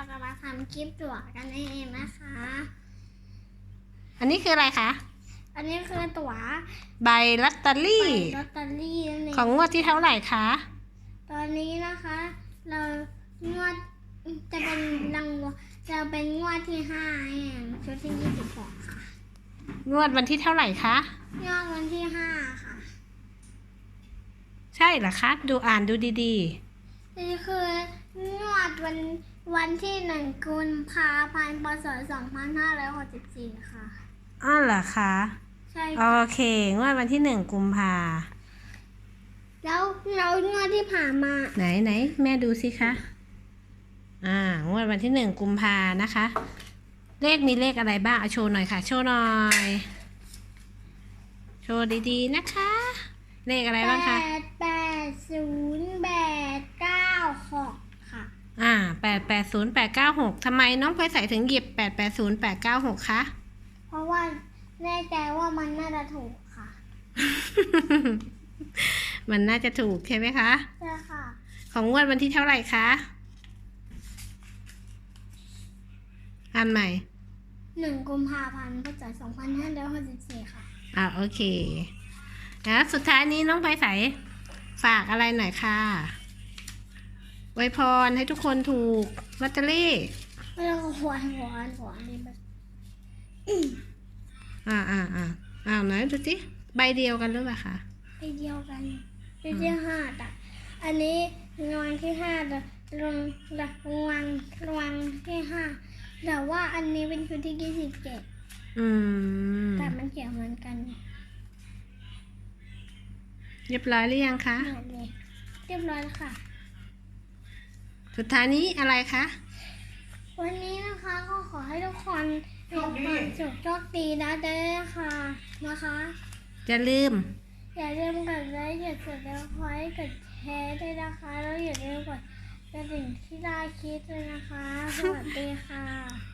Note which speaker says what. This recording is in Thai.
Speaker 1: เราจะมาทำคลิปตั๋วกันเองนะคะ
Speaker 2: อันนี้คืออะไรคะ
Speaker 1: อันนี้คือตั๋ว
Speaker 2: ใบลอตเตอ
Speaker 1: ใบ
Speaker 2: รี่
Speaker 1: ลอตเตอรี่นั่นเอง
Speaker 2: ของงวดที่เท่าไหร่คะ
Speaker 1: ตอนนี้นะคะ เรางวดจะเป็นรางวัลจะเป็นงวดที่ห้าแห่งชุดที่ยี่สิบสองค่ะ
Speaker 2: งวดวันที่เท่าไหร่คะ
Speaker 1: งวดวันที่ห้าค่ะ
Speaker 2: ใช่เหรอคะ ดูอ่านดูดี
Speaker 1: นี่คืองวดวัน วันที่หนึ่งกุมภาพันธ์พศสองพันห้าร้อยหกสิบสี่ค่ะ
Speaker 2: ๆอ้าวเหรอคะ
Speaker 1: ใช่
Speaker 2: โอ
Speaker 1: ค่ะ
Speaker 2: เคงวดวันที่หนึ่งกุมภา
Speaker 1: แล้วแล้วงวดที่ผ่านมา
Speaker 2: ไหนไหนแม่ดูสิคะอ่างวดวันที่หนึ่งกุมภานะคะ เลขมีเลขอะไรบ้างเอาโชว์หน่อยค่ะ โชว์หน่อย โชว์ดีๆนะคะ เลขอะไรบ้างคะ
Speaker 1: แปดแปดศูนย์
Speaker 2: 8 8 0 8 9 6ทำไมน้องพลอยใส่ถึงหยิบ 8 8 0 8 9 6 คะ
Speaker 1: เพราะว่าแน่ใจว่ามันน่าจะถูกค่ะ
Speaker 2: มันน่าจะถูกใช่ไหมคะ
Speaker 1: ใช่ค่ะ
Speaker 2: ของงวดวันที่เท่าไหร่คะ อันใหม่
Speaker 1: หนึ่งกุมภาพันธ์พุทธศักราช2564 ค่ะ
Speaker 2: อ่าโอเค แล้วสุดท้ายนี้น้องไปใส่ฝากอะไรหน่อยคะ่ะ วยพรให้ทุกคนถูกลอตเตอรี่
Speaker 1: ไม่ต้องหัวหัวหัวนี่แบบ
Speaker 2: อ่าอ่าอ่าอ่าไหนดูสิใบเดียวกันหรือเปล่าคะ
Speaker 1: ไปเดียวกันไปที่ห้าแต่อันนี้รางวัลที่ห้าแต่รางรางวัลรางวัลที่ห้าแต่ว่าอันนี้เป็นชุดที่ยี่สิบเจ็ด
Speaker 2: อืม
Speaker 1: แต่มันเขียนเหมือนกัน
Speaker 2: เรียบร้อยหรือยังคะ
Speaker 1: เรียบร้อยแล้วค่ะ
Speaker 2: สุดท้ายนี้อะไรคะ
Speaker 1: วันนี้นะคะก็ขอให้ทุกคนมีความสุขโชคดีนะเด้อค่ะนะคะ
Speaker 2: จะลืม
Speaker 1: อย่าลืมกดไลค์กดติดตามคอยกดแชร์ด้วยนะคะแล้วอย่าลืมกดกระดิ่งที่ได้คิดด้วยนะคะ สวัสดีค่ะ